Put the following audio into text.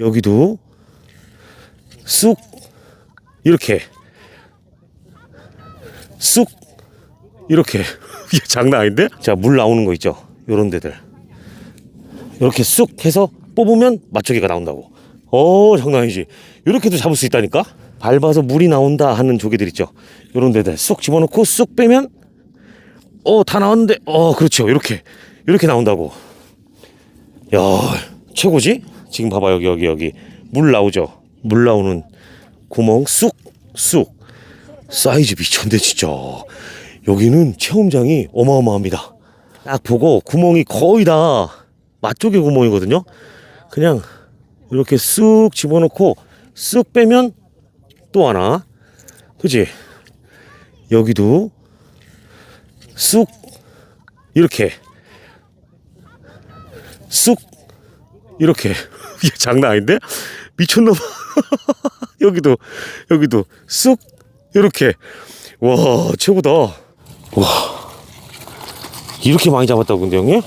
여기도 쑥 이렇게 쑥 이렇게. 이게 장난 아닌데? 자 물 나오는 거 있죠? 요런 데들. 이렇게 쑥 해서 뽑으면 맛조개가 나온다고. 어 장난 아니지. 이렇게도 잡을 수 있다니까? 밟아서 물이 나온다 하는 조개들 있죠? 요런 데들. 쑥 집어넣고 쑥 빼면 어 다 나왔는데. 어 그렇죠. 이렇게. 이렇게 나온다고. 야 최고지 지금 봐봐 여기 여기 여기. 물 나오죠? 물 나오는 구멍 쑥쑥. 사이즈 미쳤네 진짜. 여기는 체험장이 어마어마합니다. 딱 보고 구멍이 거의 다 맛조개 구멍이거든요? 그냥 이렇게 쑥 집어넣고 쑥 빼면 또 하나. 그지? 여기도 쑥 이렇게. 쑥 이렇게 이게 장난 아닌데? 미쳤나봐. 여기도 여기도 쑥 이렇게. 와 최고다. 와. 이렇게 많이 잡았다고 근데 형님